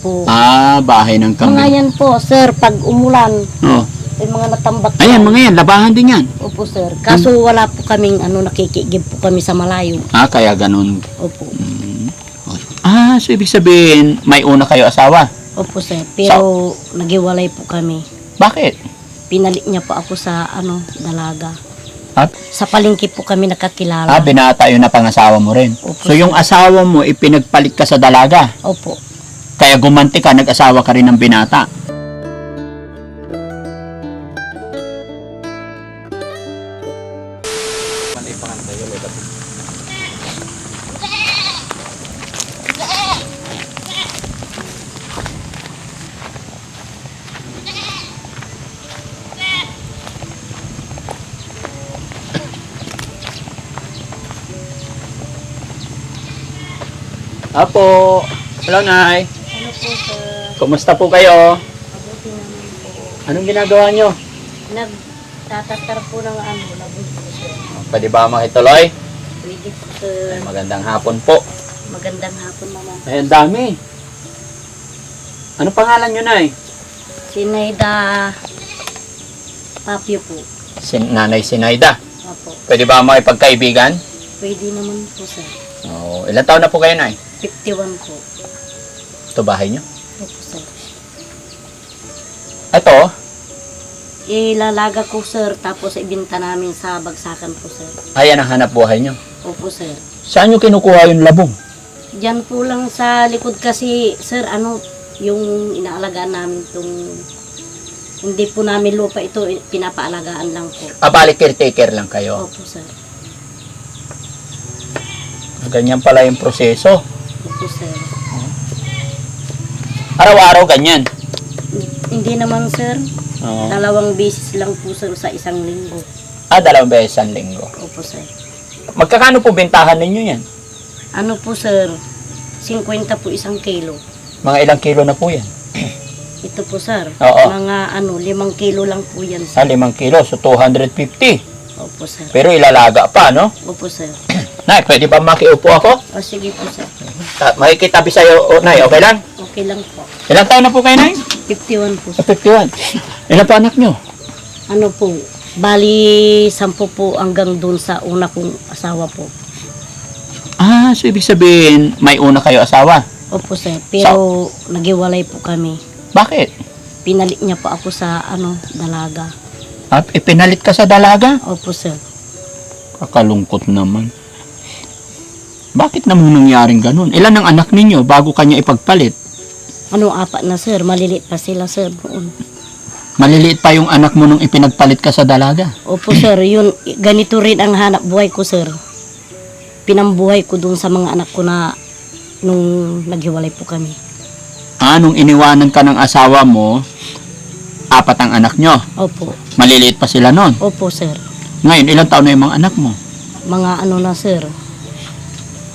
po. Ah, bahay ng Mga kambing. yan po, sir, pag umulan, Oh. may mga natambak. Ayan, yan. mga yan, labahan din yan. Opo, sir. Kaso wala po kaming ano, nakikigib po kami sa malayo. Ah, kaya ganun. Opo. Mm. Ah, so ibig sabihin, may una kayo asawa. Opo, sir. Pero nagiwalay po kami. Bakit? Pinalit niya po ako sa ano, dalaga. Ah, Sa palengke po kami nakakilala. ah, binata yun na pangasawa mo rin. Opo, So yung asawa mo, ipinagpalit ka sa dalaga. Opo. Kaya gumanti ka, nag-asawa ka rin ng binata. Apo, hello Nay. Po, sir? Kumusta po kayo? Mabuti naman po. Anong ginagawa nyo? Nagtatatar po ng ano, labog po, sir. Pwede ba makituloy? Pwede po, sir. Ay, magandang hapon po. Magandang hapon naman. Ay, ang dami. Ano pangalan nyo, Nay? Si Naida Papio po. Sin Nanay Sinaida. Opo. Pwede ba makipagkaibigan? Pwede naman po, sir. Oo. ilan taon na po kayo, Nay? 51 po. Ito bahay nyo? Opo, sir. Ito, Ilalaga ko, sir, tapos ibinta namin sa bagsakan po, sir. ayan ang hanap buhay nyo. Opo, sir. Saan nyo kinukuha yung labong? Diyan po lang sa likod kasi, sir, ano, yung inaalagaan namin itong, hindi po namin lupa ito, pinapaalagaan lang po. Abali, caretaker lang kayo. Opo, sir. Ganyan pala yung proseso. Opo, sir. Araw-araw ganyan. Hindi naman, sir. Oo. Dalawang beses lang po, sir, sa isang linggo. Ah, dalawang beses ang linggo. Opo, sir. Magkakano po bentahan ninyo yan? Ano po, sir? 50 po isang kilo. Mga ilang kilo na po yan? Ito po, sir. Oo. Mga ano, limang kilo lang po yan, Ah, sir. limang kilo. So, 250. Opo, sir. Pero ilalaga pa, no? Opo, sir. Nay, pwede ba makiupo ako? O, sige po, sir. Ah, makikitabi sa'yo, oh, Nay, okay lang? Okay lang po. Ilang taon na po kayo, Nay? 51 po, Ah, sir. 51. Ilan pa anak nyo? Ano po, bali, sampu po hanggang dun sa una kong asawa po. Ah, so ibig sabihin, may una kayo asawa. Opo, sir. Pero, nagiwalay po kami. Bakit? Pinalit niya po ako sa, ano, dalaga. Ah, ipinalit ka sa dalaga? Opo, sir. Kakalungkot naman. Bakit naman nangyaring ganun? Ilan ang anak ninyo bago kanya ipagpalit? Ano, apat na, sir. Maliliit pa sila, sir, noon. Maliliit pa yung anak mo nung ipinagpalit ka sa dalaga. Opo, sir. Yun, ganito rin ang hanap buhay ko, sir. Pinambuhay ko dun sa mga anak ko na nung naghiwalay po kami. Ah, nung iniwanan ka ng asawa mo, apat ang anak nyo. Opo. Maliliit pa sila nun. Opo, sir. Ngayon, ilang taon na yung mga anak mo? Mga ano na, sir.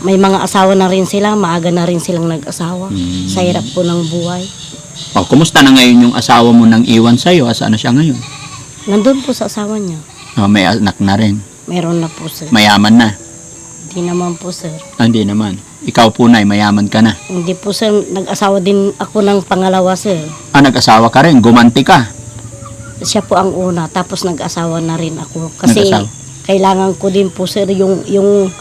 May mga asawa na rin sila. Maaga na rin silang nag-asawa. Hmm. Sa hirap po ng buhay. Oh, kumusta na ngayon yung asawa mo nang iwan sa'yo? Asa na siya ngayon? Nandun po sa asawa niya. Ah, may anak na rin. Meron na po, sir. Mayaman na. Hindi naman po, sir. Ah, hindi naman. Ikaw po na, mayaman ka na. Hindi po, sir. Nag-asawa din ako ng pangalawa, sir. Ah, nag-asawa ka rin. Gumanti ka. Siya po ang una. Tapos nag-asawa na rin ako. Kasi kailangan ko din po, sir, yung, yung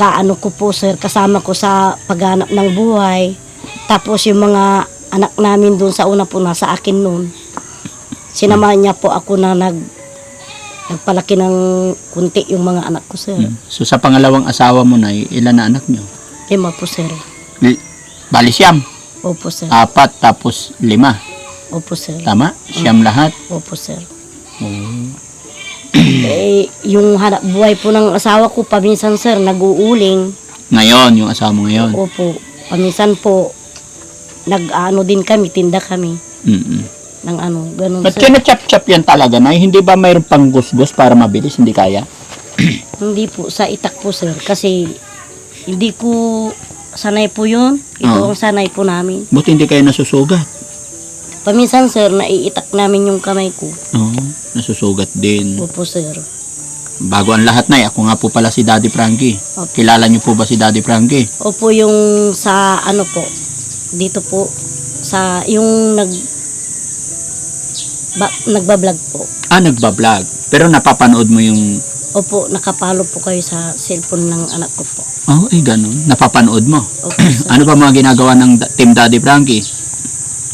kaano ko po, sir, kasama ko sa paghanap ng buhay. Tapos yung mga anak namin doon sa una po nasa akin noon. Sinamahan niya po ako na nag nagpalaki ng kunti yung mga anak ko, sir. Hmm. So, sa pangalawang asawa mo na, ilan na anak nyo? Lima po, sir. Li- Bali siyam. Opo, sir. Apat, tapos lima. Opo, sir. Tama? Siyam lahat. Opo, sir. Oh. Eh, yung hanap buhay po ng asawa ko, paminsan, sir, nag-uuling. Ngayon, yung asawa mo ngayon. Opo. Paminsan po, nag-ano din kami, tinda kami Mm-mm. ng ano, ganun, Ba't sir. kinachap-chap yan talaga na? Hindi ba mayroon pang gusgus para mabilis? Hindi kaya? Hindi po, sa itak po, sir. Kasi, hindi ko sanay po yun. Oo. Ito ang sanay po namin. Buti hindi kayo nasusugat. Paminsan, sir, naiitak namin yung kamay ko. Oo, nasusugat din. Opo, sir. Bago ang lahat na, ako nga po pala si Daddy Frankie. Okay. Kilala niyo po ba si Daddy Frankie? Opo, yung sa ano po, dito po, Sa yung nag ba, nagbablog po. Ah, nagbablog. Pero napapanood mo yung... Opo, nakapalo po kayo sa cellphone ng anak ko po. Oh, eh, ganun. Napapanood mo. Opo, sir. Ano ba mga ginagawa ng da- Team Daddy Frankie?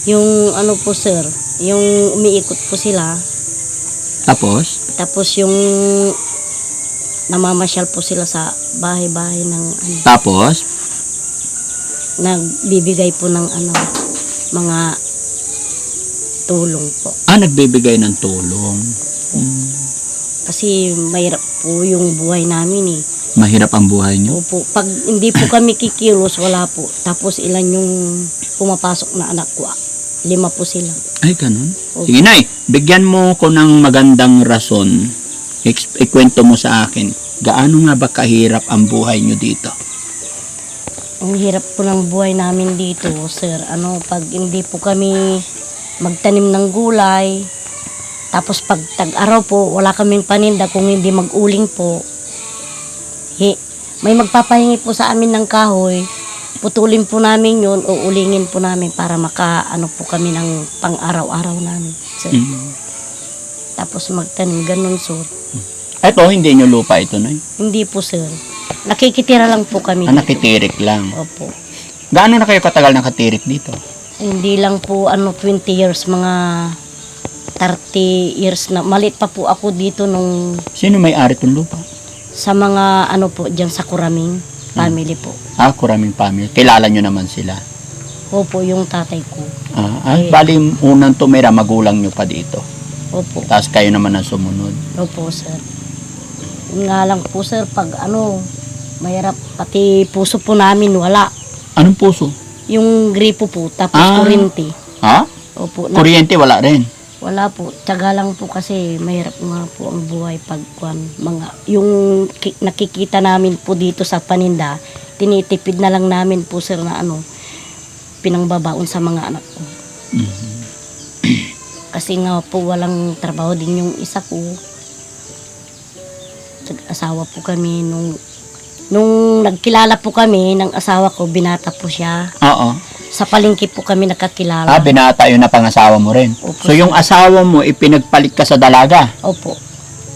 Yung ano po sir, yung umiikot po sila, Tapos, tapos yung namamasyal po sila sa bahay-bahay ng ano, tapos, nagbibigay po ng ano, mga tulong po. ah, nagbibigay ng tulong. Hmm, Kasi mahirap po yung buhay namin eh. mahirap ang buhay niyo. Opo, pag hindi po kami kikilos, wala po. Tapos ilan yung pumapasok na anak ko? Lima po sila. Ay, ganun. Opo. Sige, Nay. Bigyan mo ko ng magandang rason. Ikwento mo sa akin. Gaano nga ba kahirap ang buhay niyo dito? Ang hirap po ng buhay namin dito, sir. Ano, pag hindi po kami magtanim ng gulay, tapos pag tag-araw po, wala kaming paninda kung hindi mag-uling po. Hi, may magpapahingi po sa amin ng kahoy, putulin po namin yun o ulingin po namin para maka ano po kami ng pang-araw-araw namin. Sir. Mm. Tapos magtanim, ganun sir. Ito, hindi niyo lupa ito, Nay. Hindi po sir. Nakikitira lang po kami. Ah, dito. nakitirik lang. Opo. Gaano na kayo katagal nakatirik dito? Hindi lang po ano 20 years, mga 30 years na. Malit pa po ako dito nung Sino may-ari itong lupa? sa mga ano po diyan sa Kuraming family po. Ah, kuraming family. Kilala nyo naman sila. Opo, yung tatay ko. Ah, ah Eh. bali unang tumira, magulang nyo pa dito. Opo. Tapos kayo naman ang sumunod. Opo, sir. Yun nga lang po, sir, pag ano, mahirap. Pati puso po namin, wala. Anong puso? Yung gripo po, tapos Ah. kurinti. Ha? Opo, na, Kuryente wala rin. Wala po. Tiyaga lang po kasi mahirap nga po ang buhay pag kwan, mga, yung ki- nakikita namin po dito sa paninda, tinitipid na lang namin po, sir, na ano, pinangbabaon sa mga anak ko. Mhm. Kasi nga po walang trabaho din yung isa ko. Nag-asawa po kami nung nung nagkilala po kami ng asawa ko, binata po siya. Oo. Sa palengke po kami nakakilala. Ah, binata yun na pangasawa mo rin. Opo, So yung asawa mo, ipinagpalit ka sa dalaga. Opo.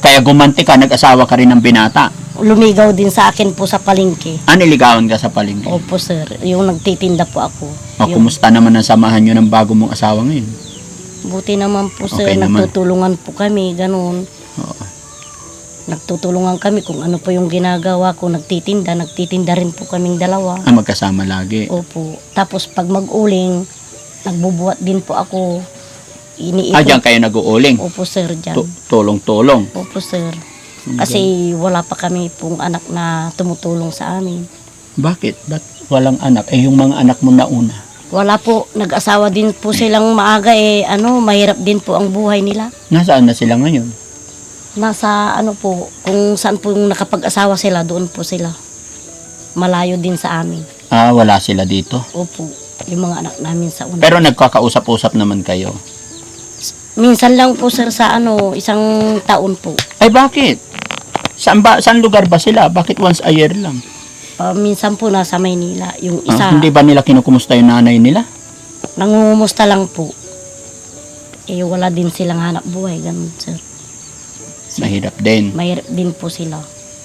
Kaya gumanti ka, nag-asawa ka rin ng binata. Lumigaw din sa akin po sa palengke. Ah, niligawan ka sa palengke. Opo, sir. Yung nagtitinda po ako. O, Yung- kumusta naman ang samahan nyo ng bago mong asawa ngayon? buti naman po, sir. Okay naman. Nagtutulungan po kami, ganun. Nagtutulungan kami kung ano po yung ginagawa ko. Nagtitinda, nagtitinda rin po kaming dalawa. Ah, magkasama lagi. Opo. Tapos pag mag-uling, nagbubuhat din po ako. Iniipon. Ah, diyan kayo nag-uuling. Opo, sir, dyan. Tu- Tulong-tulong. Opo, sir. Kasi wala pa kami pong anak na tumutulong sa amin. Bakit? Ba't walang anak? Eh, yung mga anak mo na una. Wala po, nag-asawa din po silang maaga eh, ano, mahirap din po ang buhay nila. Nasaan na sila ngayon? Nasa ano po, kung saan po yung nakapag-asawa sila, doon po sila. Malayo din sa amin. Ah, wala sila dito. Opo, yung mga anak namin sa una. Pero nagkakausap-usap naman kayo. Minsan lang po sir sa ano, isang taon po. Ay, bakit? Saan, ba, saan lugar ba sila? Bakit once a year lang? Pa, minsan po nasa Maynila. Yung Ah, isa, hindi ba nila kinukumusta yung nanay nila? nangungumusta lang po. Eh, wala din silang hanap buhay, ganun sir. Mahirap din. Mahirap din po sila.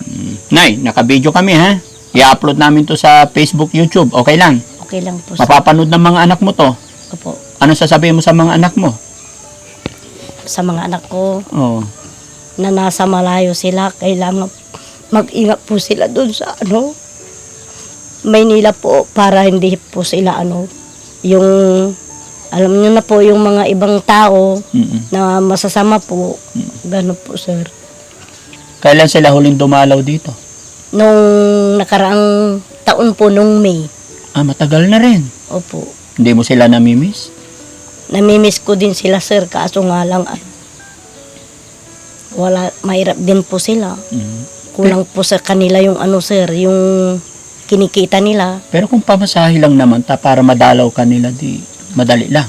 Mm. Nay, naka-video kami ha. I-upload namin to sa Facebook, YouTube. Okay lang. Okay lang po. Mapapanood ng mga anak mo to. Opo. Ano sasabihin mo sa mga anak mo? Sa mga anak ko Oh. na nasa malayo sila, kailangan mag-ingat po sila doon sa ano, Maynila po para hindi po sila ano, yung alam niyo na po yung mga ibang tao Mm-mm. na masasama po. Gano'n po, sir. Kailan sila huling dumalaw dito? Nung nakaraang taon po, nung May, Ah, matagal na rin. opo, Hindi mo sila namimiss? namimiss ko din sila, sir, kaso nga lang, ah, wala, mahirap din po sila. Mm. Kulang po sa kanila yung ano, sir, yung kinikita nila. Pero kung pamasahe lang naman ta para madalaw ka nila, di madali lang.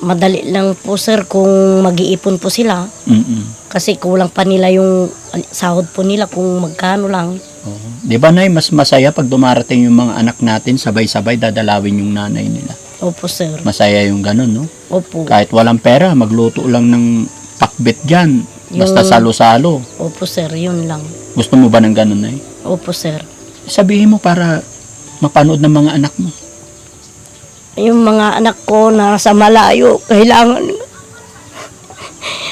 Madali lang po, sir, kung mag-iipon po sila. Mm-mm. Kasi kulang pa nila yung sahod po nila kung magkano lang. Oo. Di ba, Nay, mas masaya pag dumarating yung mga anak natin, sabay-sabay dadalawin yung nanay nila. Opo, sir. Masaya yung ganun, no? Opo. Kahit walang pera, magluto lang ng pakbet dyan. Basta Yung- salo-salo. Opo, sir. Yun lang. Gusto mo ba ng ganun, Nay? Opo, sir. Sabihin mo para mapanood ng mga anak mo. Yung mga anak ko na sa malayo, kailangan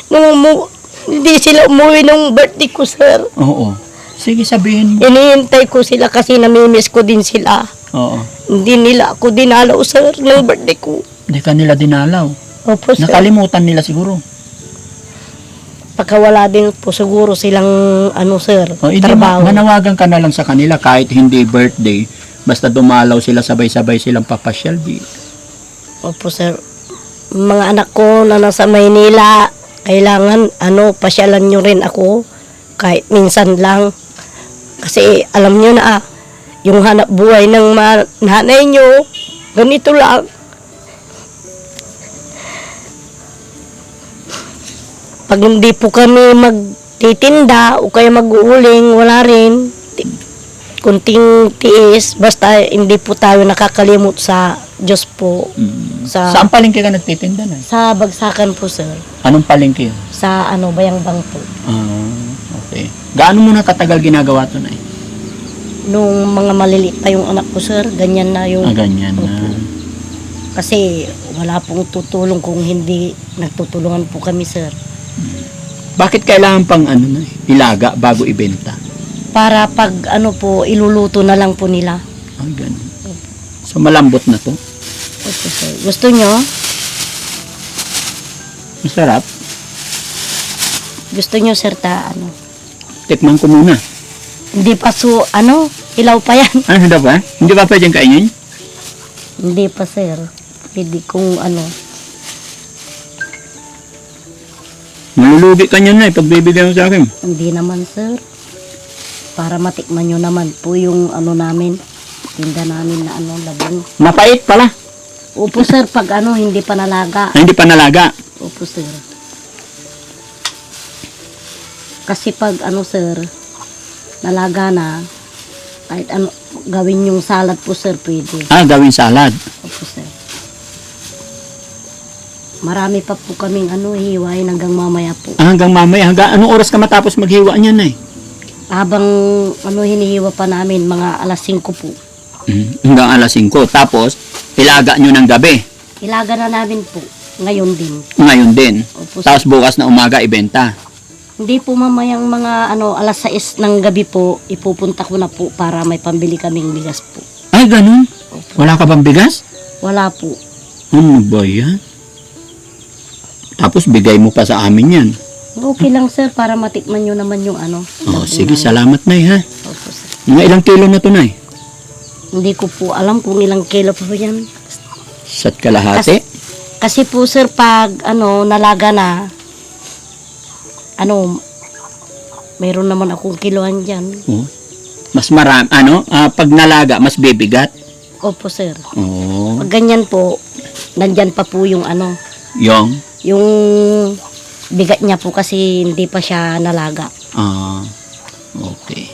nung umu- hindi sila umuwi nung birthday ko, sir. Oo. Sige, sabihin mo. Inihintay ko sila kasi namimiss ko din sila. Oo. Hindi nila ako dinalaw, sir, ng birthday ko. Hindi ka nila dinalaw. Opo, sir. Nakalimutan nila siguro. Pagkawala din po siguro silang, ano, sir, O, hindi, ma- trabaho. manawagan ka na lang sa kanila kahit hindi birthday. Basta dumalaw sila, sabay-sabay silang papasyal. Di. Opo, sir. Mga anak ko na nasa Maynila, kailangan, ano, pasyalan nyo rin ako. Kahit minsan lang. Kasi, alam nyo na, ah, yung hanap buhay ng nanay nyo, ganito lang. Pag hindi po kami magtitinda o kaya mag-uuling, wala rin. Ti- Kunting tiis, basta hindi po tayo nakakalimot sa Diyos po. Mm. Sa- Saan palengke ka nagtitinda na? Sa bagsakan po, sir. Anong palengke? Sa ano, bayang-bang po. Ah, okay. Gaano mo na katagal ginagawa to na Nung mga maliliit pa yung anak ko, sir, ganyan na yung... Ah, ganyan na. Kasi wala pong tutulong kung hindi nagtutulungan po kami, sir. Bakit kailangan pang ano na, ilaga bago ibenta? Para pag ano po, iluluto na lang po nila. Ah, ganun. So, malambot na to. Opo, sir. Gusto nyo? Masarap. Gusto nyo, sir, ta, ano? Tikman ko muna. Hindi pa so, ano, ilaw pa yan. Ano, hindi ba? Hindi ba pwedeng kainin? hindi pa, sir. Hindi kung ano. Malulugi ka niyan na, pagbibigyan mo sa akin. Hindi naman, sir. Para matikman nyo naman po yung ano namin. Tinda namin na ano, labong. Mapait pala. Opo, sir, pag ano, hindi pa nalaga. Ay, hindi pa nalaga. Opo, sir. Kasi pag ano, sir, nalaga na, kahit ano, gawin yung salad po, sir, pwede. Ah, gawin salad. Opo, sir. Marami pa po kaming ano, hiwain hanggang mamaya po. Ah, hanggang mamaya. Hanggang anong oras ka matapos maghiwa niyan na eh? Habang ano, hinihiwa pa namin, mga alas 5 po. Mm, hanggang alas 5. Tapos, ilaga nyo ng gabi. Ilaga na namin po. Ngayon din. Ngayon din. Opo. Tapos bukas na umaga, ibenta. Hindi po mamayang mga ano, alas 6 ng gabi po, ipupunta ko na po para may pambili kaming bigas po. Ay, ganun. Opo. Wala ka bang bigas? Wala po. Ano ba yan? Tapos bigay mo pa sa amin yan. Okay lang sir, para matikman nyo naman yung ano. Oh, sige, salamat na ha. Opo, sir. Mga ilang kilo na to na Hindi ko po alam kung ilang kilo po yan. Sat kalahati? Kasi po sir, pag ano, nalaga na, ano, mayroon naman akong kiloan dyan. Oh. Mas marami, ano, ah, pag nalaga, mas bibigat. Opo sir. Oh, Pag ganyan po, nandyan pa po yung ano, yung, yung bigat niya po kasi hindi pa siya nalaga. ah, okay.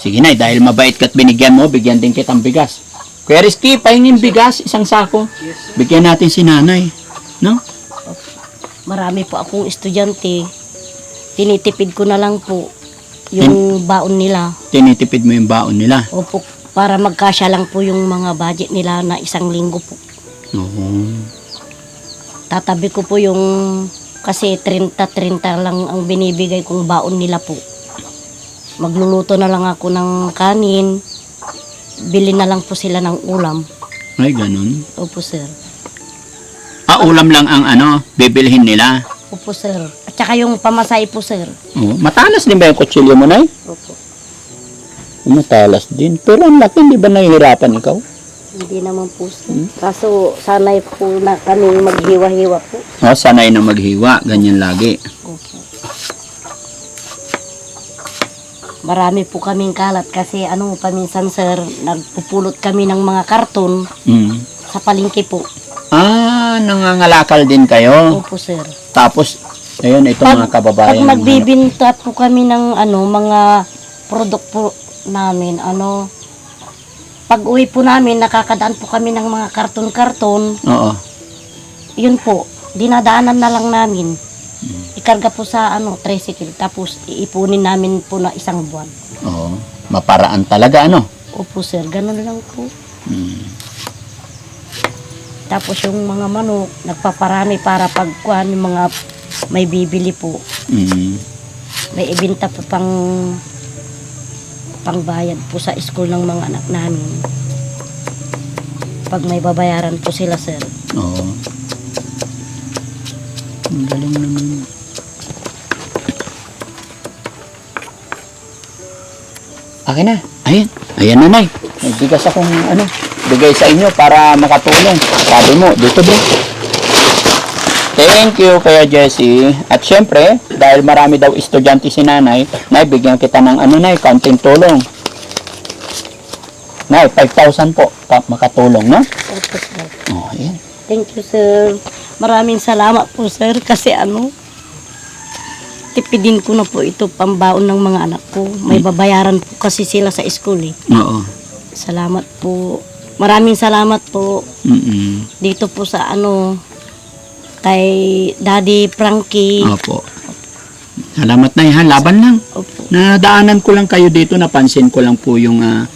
Sige na, dahil mabait ka't binigyan mo, bigyan din kitang bigas. Kuya Rizky, pahingin bigas, isang sako. Bigyan natin si nanay. No? Marami po akong estudyante. Tinitipid ko na lang po yung baon nila. Tinitipid mo yung baon nila. Opo, para magkasya lang po yung mga budget nila na isang linggo po. Oo. Tatabi ko po yung kasi 30-30 lang ang binibigay kong baon nila po. Magluluto na lang ako ng kanin. Bili na lang po sila ng ulam. Ay, ganun. Opo, sir. Ah, ulam lang ang ano, bibilhin nila. Opo, sir. At saka yung pamasay po, sir. Oh, matalas din ba yung kutsilyo mo, Nay? Opo. Matalas din. Pero ang laki, di ba nahihirapan ikaw? Hindi naman po, sir. Kaso, sanay po na kami maghiwa-hiwa po. Oh, sanay na maghiwa. Ganyan lagi. Opo. Marami po kaming kalat kasi ano, paminsan sir, nagpupulot kami ng mga karton Mm. sa palengke po. Ah, nangangalakal din kayo. Opo sir. Tapos, ayun, ito mga kababayan. Pag nagbibinta po kami ng ano, mga product po namin, ano, pag uwi po namin, nakakadaan po kami ng mga karton-karton. Oo. Yun po, dinadaanan na lang namin. Ikarga po sa ano, tricycle. Tapos iipunin namin po na isang buwan. Oo. Maparaan talaga, ano? Opo sir, ganun lang po. Mm. Tapos yung mga manok, nagpaparami para pagkuhan yung mga may bibili po. Mm. May ibinta po pang pangbayad po sa school ng mga anak namin. Pag may babayaran po sila sir. Oo. Ang galing naman. Akin na. Ayan. Ayan na, Nay. Nagbigas akong ano, bigay sa inyo para makatulong. Sabi mo, dito bro. Thank you, Kuya Jesse. At syempre, dahil marami daw estudyante si nanay, nay, bigyan kita ng ano, nay, kaunting tulong. Nay, 5,000 po. Pa- makatulong, no? Opo sir. Oh, ayan. Thank you, sir. Maraming salamat po, sir, kasi ano, tipidin ko na po ito pambaon ng mga anak ko. May babayaran po kasi sila sa school eh. Oo. Salamat po. Maraming salamat po Mm-mm. dito po sa ano, kay Daddy Frankie. Opo. Salamat na ha. Laban lang. Opo. Nadaanan ko lang kayo dito. Napansin ko lang po yung ah,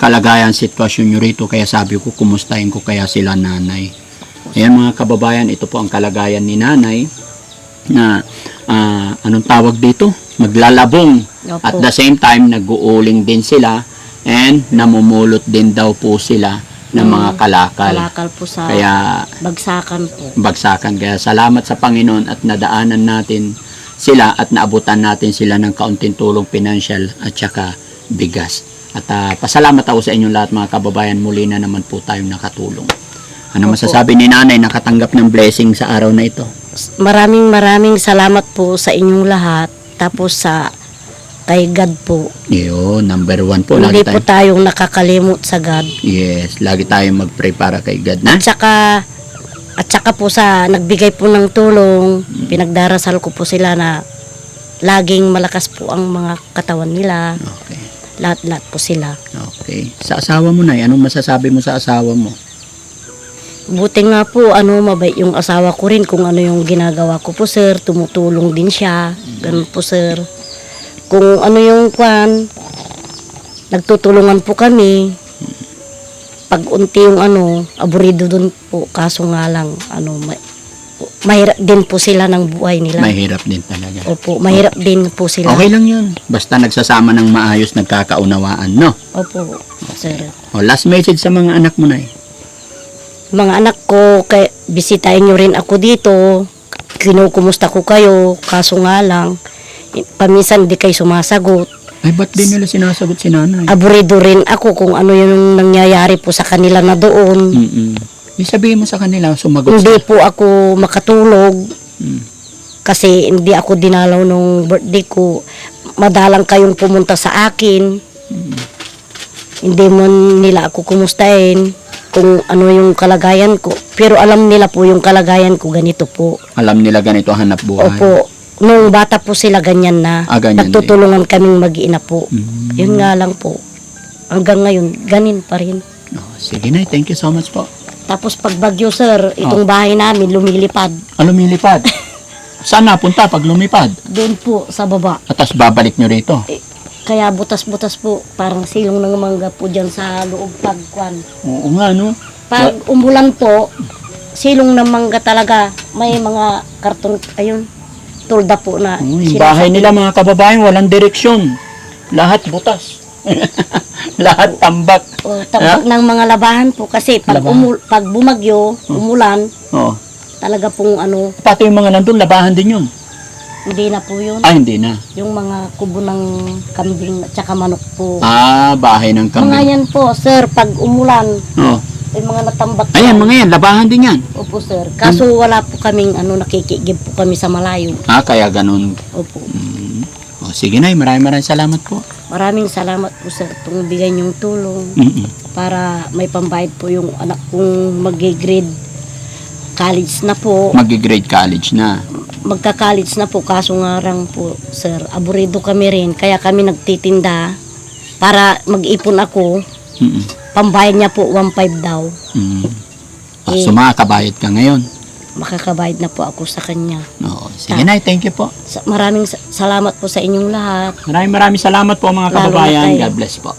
kalagayan, sitwasyon nyo rito. Kaya sabi ko, kumustahin ko kaya sila nanay. Ayan mga kababayan, ito po ang kalagayan ni nanay na ah, anong tawag dito? Maglalabong. Opo. At the same time, nag-uuling din sila and namumulot din daw po sila ng mga kalakal. Kalakal po sa Kaya bagsakan po. bagsakan. Kaya salamat sa Panginoon at nadaanan natin sila at naabutan natin sila ng kaunting tulong financial at saka bigas. At ah, pasalamat ako sa inyong lahat mga kababayan. Muli na naman po tayong nakatulong. Ano Opo. masasabi ni nanay nakatanggap ng blessing sa araw na ito? Maraming maraming salamat po sa inyong lahat. Tapos sa kay God po. Yun, number one po. Hindi Lagi po tayo, tayong nakakalimot sa God. yes, lagi tayong mag-pray para kay God na. At saka, at saka po sa nagbigay po ng tulong, pinagdarasal ko po sila na laging malakas po ang mga katawan nila. Okay. Lahat-lahat po sila. Okay. Sa asawa mo na, anong masasabi mo sa asawa mo? Buti nga po, ano, mabait yung asawa ko rin kung ano yung ginagawa ko po, sir. Tumutulong din siya. Ganun po, sir. Kung ano yung kwan, nagtutulungan po kami. Pag unti yung ano, aburido dun po. Kaso nga lang, ano, ma- mahirap din po sila ng buhay nila. Mahirap din talaga. Opo, mahirap din po sila. Okay lang yun. Basta nagsasama ng maayos, nagkakaunawaan, no? Opo, sir. O, last message sa mga anak mo na eh. Mga anak ko, kay, bisitahin nyo rin ako dito. Kinukumusta ko kayo. Kaso nga lang, paminsan di kayo sumasagot. Ay, ba't di nila sinasagot si nanay? Aburido rin ako kung ano yung nangyayari po sa kanila na doon. Mm-mm. Isabihin mo sa kanila, sumagot Hindi sila. po ako makatulog Mm. kasi hindi ako dinalaw nung birthday ko. Madalang kayong pumunta sa akin. Hindi mo nila ako kumustahin kung ano yung kalagayan ko. Pero alam nila po yung kalagayan ko ganito po. Alam nila ganito hanap buhay. Opo. Nung bata po sila ganyan na. Ah, ganyan Nagtutulungan kaming mag-iina po. Mm. Yun nga lang po. Hanggang ngayon, ganin pa rin. Oh, sige na, thank you so much po. Tapos pag bagyo, sir, itong Oh. bahay namin lumilipad. Ah, lumilipad. Saan napunta pag lumipad? Doon po sa baba. At tas babalik nyo rito. Eh, kaya butas-butas po, parang silong ng mangga po dyan sa loob pagkwan. Oo nga, no? Pag umulan po, silong ng mangga talaga. May mga karton, ayun, tulda po na. Sinasabit. bahay nila mga kababayan, walang direksyon. Lahat butas. Lahat tambak. O, tabak ng mga labahan po kasi pag, Labahan. umul, pag bumagyo, umulan, Oh. talaga pong ano, Pati yung mga nandun, labahan din yun. hindi na po yun. Ah, hindi na. Yung mga kubo ng kambing at saka manok po. Ah, bahay ng Mga kambing. yan po, sir, pag umulan, Oh. May mga natambak. Ayan, yan. mga yan, labahan din yan. Opo, sir. Kaso wala po kaming ano, nakikigib po kami sa malayo. Ah, kaya ganun. Opo. Mm. Oh, sige na, maraming maraming salamat po. Maraming salamat po, sir, kung bigay niyong tulong Mm-mm. para may pambayad po yung anak kong mag-grade college na po. Mag-grade college na. Magka-college na po, kaso nga lang po, sir, aburido kami rin. Kaya kami nagtitinda para mag-ipon ako Mm-mm. Pambayad niya po 1.5 daw. Mm. Ah, Eh. so makakabayad ka ngayon. Makakabayad na po ako sa kanya. Oo. Sige Nay, thank you po. Sa, maraming sa- salamat po sa inyong lahat. Maraming maraming salamat po mga Lalo na kababayan. God bless po.